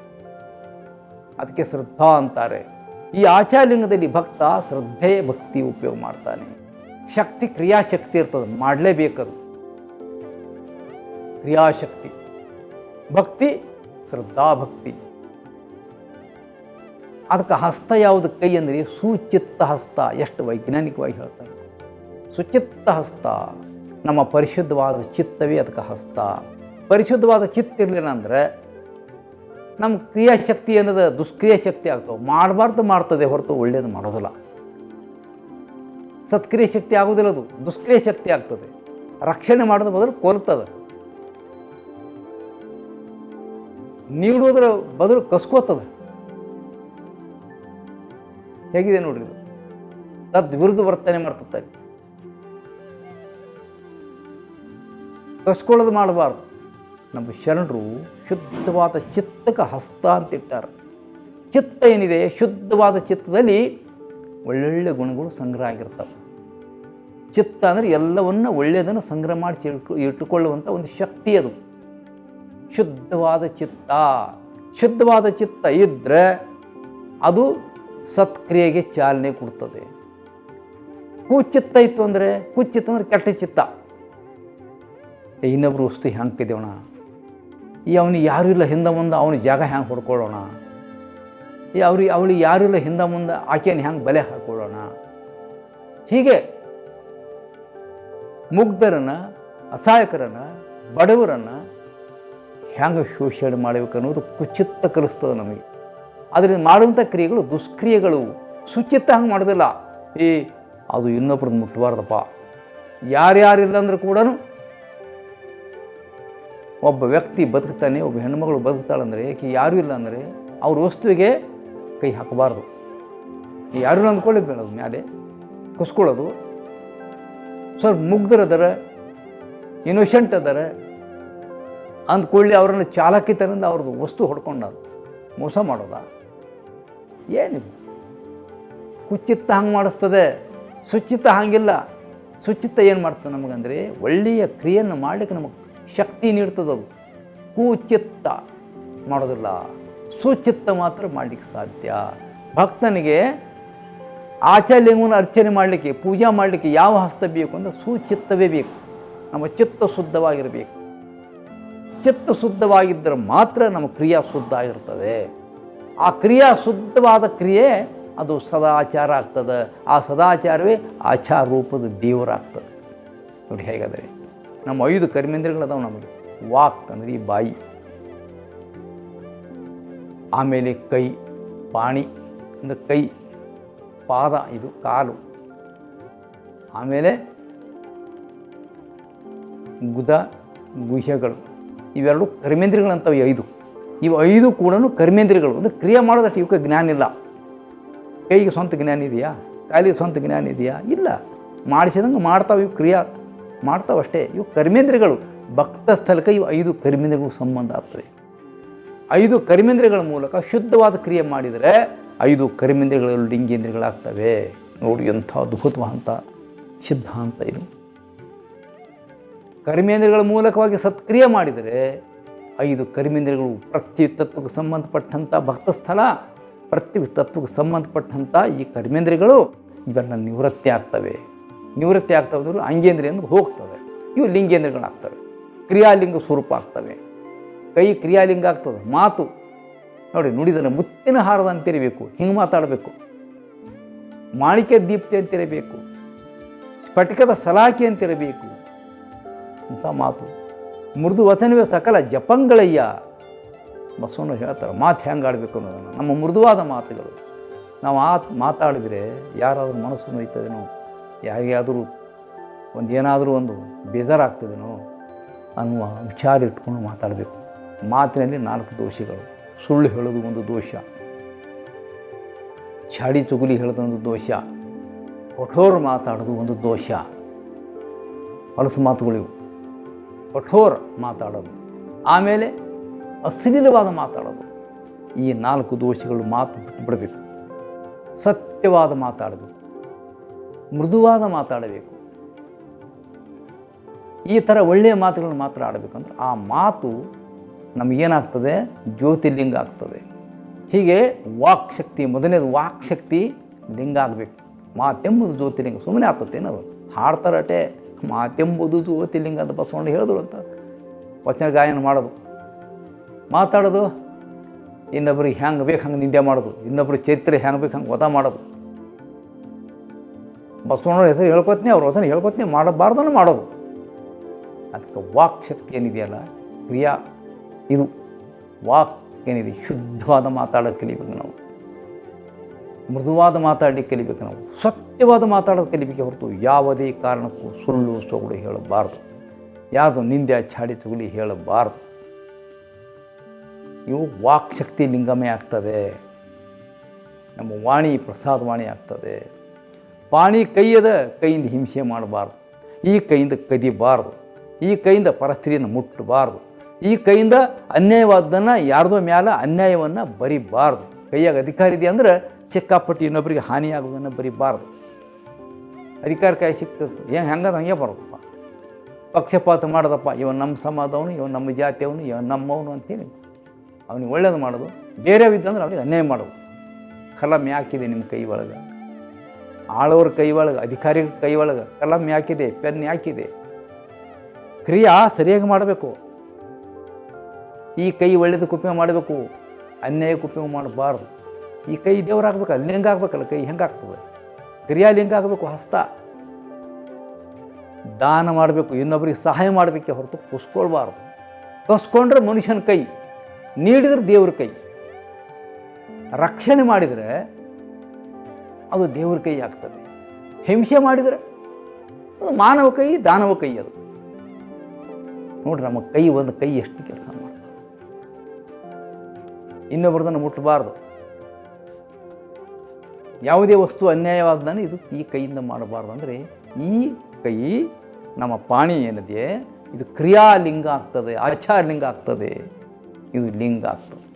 S1: ಅದಕ್ಕೆ ಶ್ರದ್ಧಾ ಅಂತಾರೆ. ಈ ಆಚಾರ್ಯಲಿಂಗದಲ್ಲಿ ಭಕ್ತ ಶ್ರದ್ಧೆ, ಭಕ್ತಿ ಉಪಯೋಗ ಮಾಡ್ತಾನೆ. ಶಕ್ತಿ, ಕ್ರಿಯಾಶಕ್ತಿ ಇರ್ತದೆ. ಮಾಡಲೇಬೇಕದು. ಕ್ರಿಯಾಶಕ್ತಿ. ಭಕ್ತಿ ಶ್ರದ್ಧಾ ಭಕ್ತಿ ಅದಕ್ಕೆ ಹಸ್ತ ಯಾವುದು? ಕೈ ಅಂದರೆ ಸುಚಿತ್ತ ಹಸ್ತ. ಎಷ್ಟು ವೈಜ್ಞಾನಿಕವಾಗಿ ಹೇಳ್ತಾರೆ. ಸುಚಿತ್ತ ಹಸ್ತ. ನಮ್ಮ ಪರಿಶುದ್ಧವಾದ ಚಿತ್ತವೇ ಅದಕ್ಕೆ ಹಸ್ತ. ಪರಿಶುದ್ಧವಾದ ಚಿತ್ತ ಇರಲಿಲ್ಲ ಅಂದರೆ ನಮ್ಮ ಕ್ರಿಯಾಶಕ್ತಿ ಅನ್ನೋದು ದುಷ್ಕ್ರಿಯಾಶಕ್ತಿ ಆಗ್ತವೆ. ಮಾಡಬಾರ್ದು ಮಾಡ್ತದೆ ಹೊರತು ಒಳ್ಳೇದು ಮಾಡೋದಿಲ್ಲ. ಸತ್ಕ್ರಿಯ ಶಕ್ತಿ ಆಗೋದಿಲ್ಲ ಅದು, ದುಷ್ಕ್ರಿಯ ಶಕ್ತಿ ಆಗ್ತದೆ. ರಕ್ಷಣೆ ಮಾಡೋದ್ರ ಬದಲು ಕೊಲ್ತದೆ. ನೀಡುವುದರ ಬದಲು ಕಸ್ಕೋತದೆ. ಹೇಗಿದೆ ನೋಡ್ರಿ ತದ್ ವಿರುದ್ಧ ವರ್ತನೆ ಮಾಡ್ತಾರೆ ಕಸ್ಕೊಳ್ಳೋದು ಮಾಡಬಾರ್ದು. ನಮ್ಮ ಶರಣರು ಶುದ್ಧವಾದ ಚಿತ್ತಕ್ಕೆ ಹಸ್ತ ಅಂತ ಇಟ್ಟಾರೆ ಚಿತ್ತ ಏನಿದೆ? ಶುದ್ಧವಾದ ಚಿತ್ತದಲ್ಲಿ ಒಳ್ಳೊಳ್ಳೆ ಗುಣಗಳು ಸಂಗ್ರಹ ಆಗಿರ್ತವೆ ಚಿತ್ತ ಅಂದರೆ ಎಲ್ಲವನ್ನು ಒಳ್ಳೆಯದನ್ನು ಸಂಗ್ರಹ ಮಾಡಿ ಇಟ್ಟುಕೊಳ್ಳುವಂಥ ಒಂದು ಶಕ್ತಿ ಅದು. ಶುದ್ಧವಾದ ಚಿತ್ತ. ಶುದ್ಧವಾದ ಚಿತ್ತ ಇದ್ದರೆ ಅದು ಸತ್ಕ್ರಿಯೆಗೆ ಚಾಲನೆ ಕೊಡ್ತದೆ. ಕುಚಿತ್ತ ಇತ್ತು ಅಂದರೆ, ಕುಚಿತ್ತ ಅಂದರೆ ಕೆಟ್ಟ ಚಿತ್ತ. ಇನ್ನೊಬ್ಬರು ವಸ್ತು ಹೆಂಗೆ ಕೈದೇವಣ ಈ ಅವನಿಗೆ ಯಾರೂ ಇಲ್ಲ, ಹಿಂದೆ ಮುಂದೆ ಅವನ ಜಾಗ ಹ್ಯಾಂಗೆ ಹೊಡ್ಕೊಳ್ಳೋಣ? ಈ ಅವ್ರಿಗೆ ಅವಳಿಗೆ ಯಾರೂ ಇಲ್ಲ, ಹಿಂದೆ ಮುಂದೆ ಆಕೆಯನ್ನು ಹ್ಯಾಂಗೆ ಬಲೆ ಹಾಕೊಳ್ಳೋಣ ಹೀಗೆ ಮುಗ್ಧರನ್ನು, ಅಸಹಾಯಕರನ್ನು, ಬಡವರನ್ನು ಹ್ಯಾಂಗೆ ಶೋಷಣೆ ಮಾಡಬೇಕು ಅನ್ನೋದು ಕುಚಿತ್ತ ಕಲಿಸ್ತದೆ ನಮಗೆ. ಅದರಿಂದ ಮಾಡುವಂಥ ಕ್ರಿಯೆಗಳು ದುಷ್ಕ್ರಿಯೆಗಳು. ಸುಚಿತ್ತ ಹಂಗೆ ಮಾಡೋದಿಲ್ಲ. ಏ, ಅದು ಇನ್ನೊಬ್ರದ್ದು ಮುಟ್ಟಬಾರ್ದಪ್ಪ ಯಾರ್ಯಾರಿಲ್ಲ ಅಂದ್ರೆ ಕೂಡ ಒಬ್ಬ ವ್ಯಕ್ತಿ ಬದುಕ್ತಾನೆ, ಒಬ್ಬ ಹೆಣ್ಮಗಳು ಬದುಕ್ತಾಳಂದರೆ ಈಕೆ ಯಾರೂ ಇಲ್ಲ ಅಂದರೆ ಅವ್ರ ವಸ್ತುವಿಗೆ ಕೈ ಹಾಕಬಾರ್ದು. ಯಾರು ಅಂದ್ಕೊಳ್ಳಿ ಬೇಡದು ಮೇಲೆ ಕುಸ್ಕೊಳ್ಳೋದು. ಸ್ವಲ್ಪ ಮುಗ್ಧರದರ ಇನ್ನೋಸೆಂಟ್ ಅದರ ಅಂದ್ಕೊಳ್ಳಿ ಅವರನ್ನು ಚಾಲಕಿತನದಿಂದ ಅವ್ರದ್ದು ವಸ್ತು ಹೊಡ್ಕೊಂಡ ಮೋಸ ಮಾಡೋದ? ಏನಿದು ಕುಚ್ಚಿತ್ತ ಹಂಗೆ ಮಾಡಿಸ್ತದೆ, ಸುಚಿತ್ತ ಹಾಗಿಲ್ಲ. ಸುಚಿತ್ತ ಏನು ಮಾಡ್ತದೆ ನಮಗಂದರೆ ಒಳ್ಳೆಯ ಕ್ರಿಯೆಯನ್ನು ಮಾಡಲಿಕ್ಕೆ ನಮಗೆ ಶಕ್ತಿ ನೀಡ್ತದದು. ಕೂಚಿತ್ತ ಮಾಡೋದಿಲ್ಲ. ಸುಚಿತ್ತ ಮಾತ್ರ ಮಾಡಲಿಕ್ಕೆ ಸಾಧ್ಯ. ಭಕ್ತನಿಗೆ ಆಚಾರ್ಯವನ್ನು ಅರ್ಚನೆ ಮಾಡಲಿಕ್ಕೆ, ಪೂಜಾ ಮಾಡಲಿಕ್ಕೆ ಯಾವ ಹಸ್ತ ಬೇಕು ಅಂದರೆ ಸುಚಿತ್ತವೇ ಬೇಕು. ನಮ್ಮ ಚಿತ್ತ ಶುದ್ಧವಾಗಿರಬೇಕು. ಚಿತ್ತ ಶುದ್ಧವಾಗಿದ್ದರೆ ಮಾತ್ರ ನಮ್ಮ ಕ್ರಿಯಾ ಶುದ್ಧ ಆಗಿರ್ತದೆ. ಆ ಕ್ರಿಯಾ ಶುದ್ಧವಾದ ಕ್ರಿಯೆ ಅದು ಸದಾಚಾರ ಆಗ್ತದೆ. ಆ ಸದಾಚಾರವೇ ಆಚಾರ ರೂಪದ ದೇವರಾಗ್ತದೆ. ನೋಡಿ ಹೇಗಾದರೆ ನಮ್ಮ ಐದು ಕರ್ಮೇಂದ್ರಗಳದಾವೆ ನಮಗೆ ವಾಕ್ ಅಂದರೆ ಈ ಬಾಯಿ. ಆಮೇಲೆ ಕೈ, ಪಾಣಿ ಅಂದರೆ ಕೈ, ಪಾದ ಇದು ಕಾಲು. ಆಮೇಲೆ ಗುದ ಗುಹ್ಯಗಳು ಇವೆರಡು ಕರ್ಮೇಂದ್ರಿಯಗಳಂತವೆ ಐದು. ಇವು ಐದು ಕೂಡ ಕರ್ಮೇಂದ್ರಿಗಳು ಒಂದು ಕ್ರಿಯೆ ಮಾಡೋದಷ್ಟು ಇವಕ್ಕೆ ಜ್ಞಾನ ಇಲ್ಲ. ಕೈಗೆ ಸ್ವಂತ ಜ್ಞಾನ ಇದೆಯಾ? ಕಾಲಿಗೆ ಸ್ವಂತ ಜ್ಞಾನ ಇದೆಯಾ? ಇಲ್ಲ. ಮಾಡಿಸಿದಂಗೆ ಮಾಡ್ತಾವೆ ಇವು ಕ್ರಿಯಾ ಮಾಡ್ತಾವಷ್ಟೇ, ಇವು ಕರ್ಮೇಂದ್ರಗಳು ಭಕ್ತ ಸ್ಥಳಕ್ಕೆ ಇವು ಐದು ಕರ್ಮೇಂದ್ರಗಳು ಸಂಬಂಧ ಆಗ್ತವೆ. ಐದು ಕರ್ಮೇಂದ್ರಗಳ ಮೂಲಕ ಶುದ್ಧವಾದ ಕ್ರಿಯೆ ಮಾಡಿದರೆ ಐದು ಕರ್ಮೇಂದ್ರಗಳು ಲಿಂಗೇಂದ್ರಗಳಾಗ್ತವೆ ನೋಡಿ ಎಂಥ ಅದ್ಭುತವಾದಂಥ ಸಿದ್ಧಾಂತ ಇದು. ಕರ್ಮೇಂದ್ರಗಳ ಮೂಲಕವಾಗಿ ಸತ್ಕ್ರಿಯೆ ಮಾಡಿದರೆ ಐದು ಕರ್ಮೇಂದ್ರಗಳು ಪ್ರತಿ ತತ್ವಕ್ಕೆ ಸಂಬಂಧಪಟ್ಟಂಥ ಭಕ್ತ ಸ್ಥಳ ಪ್ರತಿ ತತ್ವಕ್ಕೆ ಸಂಬಂಧಪಟ್ಟಂಥ ಈ ಕರ್ಮೇಂದ್ರಗಳು ಇವೆಲ್ಲ ನಿವೃತ್ತಿ ಆಗ್ತವೆ. ನಿವೃತ್ತಿ ಆಗ್ತಾ ಹೋದ್ರು ಅಂಗೇಂದ್ರಿಯ ಅಂದ್ರೆ ಹೋಗ್ತವೆ. ಇವು ಲಿಂಗೇಂದ್ರಿಯಗಳಾಗ್ತವೆ. ಕ್ರಿಯಾಲಿಂಗ ಸ್ವರೂಪ ಆಗ್ತವೆ. ಕೈ ಕ್ರಿಯಾಲಿಂಗ ಆಗ್ತದೆ. ಮಾತು. ನೋಡಿ, ನುಡಿದರೆ ಮುತ್ತಿನ ಹಾರದ ಅಂತಿರಬೇಕು. ಹಿಂಗೆ ಮಾತಾಡಬೇಕು. ಮಾಣಿಕ್ಯ ದೀಪ್ತಿ ಅಂತಿರಬೇಕು. ಸ್ಫಟಿಕದ ಸಲಾಕಿ ಅಂತಿರಬೇಕು. ಅಂತ ಮಾತು. ಮೃದು ವಚನವೇ ಸಕಲ ಜಪಂಗಳಯ್ಯ. ಬಸವಣ್ಣ ಹೇಳ್ತಾರೆ, ಮಾತು ಹೆಂಗೆ ಆಡಬೇಕು ಅನ್ನೋದನ್ನು. ನಮ್ಮ ಮೃದುವಾದ ಮಾತುಗಳು. ನಾವು ಆ ಮಾತಾಡಿದರೆ ಯಾರಾದರೂ ಮನಸ್ಸು ನೋಯ್ತದೇನೋ. ಯಾರಿಗಾದರೂ ಒಂದು ಏನಾದರೂ ಒಂದು ಬೇಜಾರಾಗ್ತದೇನೋ ಅನ್ನುವ ವಿಚಾರ ಇಟ್ಕೊಂಡು ಮಾತಾಡಬೇಕು. ಮಾತಿನಲ್ಲಿ ನಾಲ್ಕು ದೋಷಗಳು. ಸುಳ್ಳು ಹೇಳೋದು ಒಂದು ದೋಷ. ಚಾಡಿ ಚುಗುಲಿ ಹೇಳೋದು ಒಂದು ದೋಷ. ಕಠೋರ ಮಾತಾಡೋದು ಒಂದು ದೋಷ. ಹೊಲಸು ಮಾತುಗಳಿವು ಕಠೋರ ಮಾತಾಡೋದು. ಆಮೇಲೆ ಅಶ್ಲೀಲವಾದ ಮಾತಾಡೋದು. ಈ ನಾಲ್ಕು ದೋಷಗಳು ಮಾತು ಬಿಟ್ಟು ಬಿಡಬೇಕು ಸತ್ಯವಾದ ಮಾತಾಡಬೇಕು ಮೃದುವಾದ ಮಾತಾಡಬೇಕು ಈ ಥರ ಒಳ್ಳೆಯ ಮಾತುಗಳನ್ನು ಮಾತ್ರ ಆಡಬೇಕಂದ್ರೆ ಆ ಮಾತು ನಮಗೇನಾಗ್ತದೆ? ಜ್ಯೋತಿರ್ಲಿಂಗ ಆಗ್ತದೆ. ಹೀಗೆ ವಾಕ್ ಶಕ್ತಿ, ಮೊದಲನೇದು ವಾಕ್ ಶಕ್ತಿ ಲಿಂಗ ಆಗಬೇಕು. ಮಾತೆಂಬುದು ಜ್ಯೋತಿರ್ಲಿಂಗ. ಸುಮ್ಮನೆ ಆಗ್ತದೆ ಏನದು ಹಾಡ್ತಾರಟೆ, ಮಾತೆಂಬುದು ಜ್ಯೋತಿರ್ಲಿಂಗ ಅಂತ ಬಸವಣ್ಣ ಹೇಳಿದ್ರು ಅಂತ. ವಚನ ಗಾಯನ ಮಾಡೋದು. ಮಾತಾಡೋದು, ಇನ್ನೊಬ್ರಿಗೆ ಹೆಂಗೆ ಬೇಕು ಹಂಗೆ ನಿಂದೆ ಮಾಡೋದು. ಇನ್ನೊಬ್ರಿಗೆ ಚರಿತ್ರೆ ಹೆಂಗೆ ಬೇಕು ಹಂಗೆ ವಧ ಮಾಡೋದು. ಬಸವಣ್ಣವ್ರ ಹೆಸರು ಹೇಳ್ಕೊತೀನಿ, ಅವ್ರ ಹೆಸರು ಹೇಳ್ಕೊತೀನಿ ಮಾಡಬಾರ್ದನ್ನು ಮಾಡೋದು. ಅದಕ್ಕೆ ವಾಕ್ ಶಕ್ತಿ ಏನಿದೆಯಲ್ಲ, ಕ್ರಿಯಾ ಇದು. ವಾಕ್ ಏನಿದೆ, ಶುದ್ಧವಾದ ಮಾತಾಡೋದು ಕಲಿಬೇಕು ನಾವು. ಮೃದುವಾದ ಮಾತಾಡಲಿಕ್ಕೆ ಕಲಿಬೇಕು ನಾವು. ಸತ್ಯವಾದ ಮಾತಾಡೋದು ಕಲಿಬೇಕು ಹೊರತು ಯಾವುದೇ ಕಾರಣಕ್ಕೂ ಸುಳ್ಳು, ಸೊಗಡು ಹೇಳಬಾರ್ದು. ಯಾವುದು ನಿಂದೆ ಚಾಡಿ ಚುಗುಲಿ ಹೇಳಬಾರ್ದು. ಇವು ವಾಕ್ ಶಕ್ತಿ ಲಿಂಗಮೇ ಆಗ್ತದೆ. ನಮ್ಮ ವಾಣಿ ಪ್ರಸಾದ ವಾಣಿ ಆಗ್ತದೆ. ಪಾಣಿ ಕೈಯದ ಕೈಯಿಂದ ಹಿಂಸೆ ಮಾಡಬಾರ್ದು. ಈ ಕೈಯಿಂದ ಕದಿಬಾರ್ದು. ಈ ಕೈಯಿಂದ ಪರಸ್ತ್ರೀಯನ್ನು ಮುಟ್ಟಬಾರ್ದು. ಈ ಕೈಯಿಂದ ಅನ್ಯಾಯವಾದ್ದನ್ನು ಯಾರ್ದೋ ಮ್ಯಾಲ ಅನ್ಯಾಯವನ್ನು ಬರಿಬಾರ್ದು. ಕೈಯಾಗ ಅಧಿಕಾರ ಇದೆ ಅಂದ್ರೆ ಸಿಕ್ಕಾಪಟ್ಟು ಇನ್ನೊಬ್ಬರಿಗೆ ಹಾನಿಯಾಗೋದನ್ನು ಬರಿಬಾರ್ದು. ಅಧಿಕಾರ ಕೈ ಸಿಕ್ತದೆ. ಏನು ಹೆಂಗದ ಹಂಗೆ ಬರೋದಪ್ಪ ಪಕ್ಷಪಾತ ಮಾಡೋದಪ್ಪ. ಇವನು ನಮ್ಮ ಸಮಾಜವನು ಇವನು ನಮ್ಮ ಜಾತಿಯವನು ಇವನು ನಮ್ಮವನು ಅಂತೇಳಿ. ಅವನಿಗೆ ಒಳ್ಳೇದು ಮಾಡೋದು. ಬೇರೆವಿದ್ದಂದ್ರೆ ಅವನಿಗೆ ಅನ್ಯಾಯ ಮಾಡೋದು. ಕಲಮ್ ಯಾಕಿದೆ ನಿಮ್ಮ ಕೈ ಒಳಗೆ? ಆಳವ್ರ ಕೈ ಒಳಗೆ ಅಧಿಕಾರಿಗಳ ಕೈ ಒಳಗೆ ಕಲಂ ಯಾಕಿದೆ, ಪೆನ್ ಯಾಕಿದೆ. ಕ್ರಿಯಾ ಸರಿಯಾಗಿ ಮಾಡಬೇಕು. ಈ ಕೈ ಒಳ್ಳೇದಕ್ಕೆ ಉಪಯೋಗ ಮಾಡಬೇಕು. ಅನ್ಯಾಯಕ್ಕೆ ಉಪಯೋಗ ಮಾಡಬಾರ್ದು. ಈ ಕೈ ದೇವರಾಗಬೇಕಲ್ಲ ಲಿಂಗ ಆಗ್ಬೇಕಲ್ಲ ಕೈ, ಹೆಂಗೆ ಆಗ್ತದೆ? ಕ್ರಿಯಾ ಲಿಂಗ ಆಗಬೇಕು, ಹಸ್ತ. ದಾನ ಮಾಡಬೇಕು, ಇನ್ನೊಬ್ರಿಗೆ ಸಹಾಯ ಮಾಡಬೇಕೆ ಹೊರತು ಕುಸ್ಕೊಳ್ಬಾರ್ದು. ಕಸ್ಕೊಂಡ್ರೆ ಮನುಷ್ಯನ ಕೈ, ನೀಡಿದ್ರೆ ದೇವ್ರ ಕೈ. ರಕ್ಷಣೆ ಮಾಡಿದರೆ ಅದು ದೇವ್ರ ಕೈ ಆಗ್ತದೆ. ಹಿಂಸೆ ಮಾಡಿದರೆ ಅದು ಮಾನವ ಕೈ, ದಾನವ ಕೈ ಅದು. ನೋಡ್ರಿ ನಮ್ಮ ಕೈ ಒಂದು ಕೈ ಎಷ್ಟು ಕೆಲಸ ಮಾಡ್ತದೆ. ಇನ್ನೊಬ್ಬರದನ್ನು ಮುಟ್ಟಬಾರ್ದು ಯಾವುದೇ ವಸ್ತು ಅನ್ಯಾಯವಾದ್ದನ್ನು ಇದು ಈ ಕೈಯಿಂದ ಮಾಡಬಾರ್ದು. ಅಂದರೆ ಈ ಕೈ ನಮ್ಮ ಪಾಣಿ ಏನಿದೆ ಇದು ಕ್ರಿಯಾಲಿಂಗ ಆಗ್ತದೆ ಆಚಾರ ಲಿಂಗ ಆಗ್ತದೆ. ಇದು ಲಿಂಗ ಆಗ್ತದೆ.